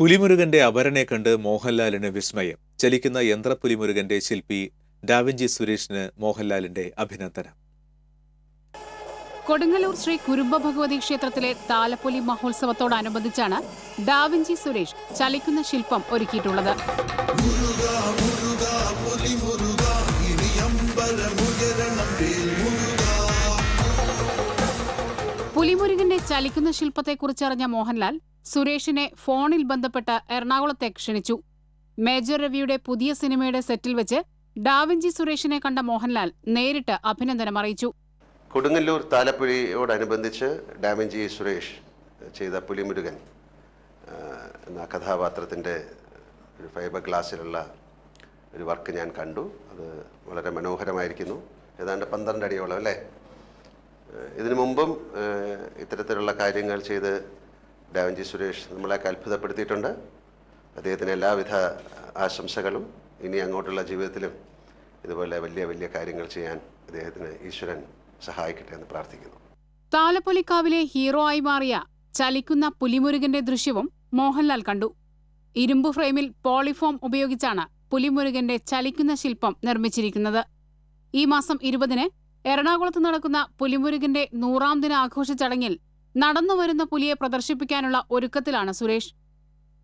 പുലിമുരുകന്റെ അപരനെ കണ്ട് മോഹൻലാലിന് വിസ്മയം. ചലിക്കുന്ന യന്ത്രപുലിമുരുകന്റെ ശില്പി ഡാവിഞ്ചി സുരേഷിന് മോഹൻലാലിന്റെ അഭിനന്ദനം. കൊടുങ്ങല്ലൂർ ശ്രീ കുരുമ്പ ഭഗവതി ക്ഷേത്രത്തിലെ താലപ്പൊലി മഹോത്സവത്തോടനുബന്ധിച്ചാണ് ഡാവിഞ്ചി സുരേഷ് ചലിക്കുന്ന ശില്പം ഒരുക്കിയിട്ടുള്ളത്. പുലിമുരുകന്റെ ചലിക്കുന്ന ശില്പത്തെക്കുറിച്ചറിഞ്ഞ മോഹൻലാൽ സുരേഷിനെ ഫോണിൽ ബന്ധപ്പെട്ട് എറണാകുളത്തെ ക്ഷണിച്ചു. മേജർ രവിയുടെ പുതിയ സിനിമയുടെ സെറ്റിൽ വെച്ച് ഡാവിഞ്ചി സുരേഷിനെ കണ്ട മോഹൻലാൽ നേരിട്ട് അഭിനന്ദനം അറിയിച്ചു. കൊടുങ്ങല്ലൂർ താലപ്പൊലിയോടനുബന്ധിച്ച് ഡാമിൻജി സുരേഷ് ചെയ്ത പുലിമുരുകൻ എന്ന കഥാപാത്രത്തിന്റെ ഒരു ഫൈബർ ഗ്ലാസ്സിലുള്ള ഒരു വർക്ക് ഞാൻ കണ്ടു. അത് വളരെ മനോഹരമായിരിക്കുന്നു. ഏതാണ്ട് പന്ത്രണ്ട് അടിയോളം അല്ലേ ഇതിനു മുമ്പും ഇത്തരത്തിലുള്ള കാര്യങ്ങൾ ചെയ്ത് ഡാവിൻജി സുരേഷ് നമ്മളെ അത്ഭുതപ്പെടുത്തിയിട്ടുണ്ട്. അദ്ദേഹത്തിന് എല്ലാവിധ ആശംസകളും. ഇനി അങ്ങോട്ടുള്ള ജീവിതത്തിലും ഇതുപോലെ വലിയ വലിയ കാര്യങ്ങൾ ചെയ്യാൻ അദ്ദേഹത്തിന് ഈശ്വരൻ സഹായിക്കട്ടെ എന്ന് പ്രാർത്ഥിക്കുന്നു. താലപ്പൊലിക്കാവിലെ ഹീറോ ആയി മാറിയ ചലിക്കുന്ന പുലിമുരുകന്റെ ദൃശ്യവും മോഹൻലാൽ കണ്ടു. ഇരുമ്പ് ഫ്രെയിമിൽ പോളിഫോം ഉപയോഗിച്ചാണ് പുലിമുരുകന്റെ ചലിക്കുന്ന ശില്പം നിർമ്മിച്ചിരിക്കുന്നത്. ഈ മാസം ഇരുപതിന് എറണാകുളത്ത് നടക്കുന്ന പുലിമുരുകന്റെ നൂറാം ദിന ആഘോഷ ചടങ്ങിൽ നടന്നുവരുന്ന പുലിയെ പ്രദർശിപ്പിക്കാനുള്ള ഒരുക്കത്തിലാണ് സുരേഷ്.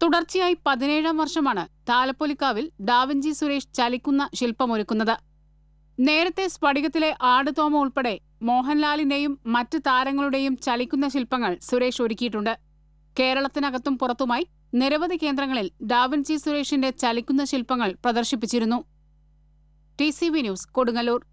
തുടർച്ചയായി പതിനേഴാം വർഷമാണ് താലപ്പൊലിക്കാവിൽ ഡാവിഞ്ചി സുരേഷ് ചലിക്കുന്ന ശില്പമൊരുക്കുന്നത്. നേരത്തെ സ്ഫടികത്തിലെ ആടുതോമ ഉൾപ്പെടെ മോഹൻലാലിന്റെയും മറ്റ് താരങ്ങളുടെയും ചലിക്കുന്ന ശില്പങ്ങൾ സുരേഷ് ഒരുക്കിയിട്ടുണ്ട്. കേരളത്തിനകത്തും പുറത്തുമായി നിരവധി കേന്ദ്രങ്ങളിൽ ഡാവിൻചി സുരേഷിന്റെ ചലിക്കുന്ന ശില്പങ്ങൾ പ്രദർശിപ്പിച്ചിരുന്നു. T news Kodungallur.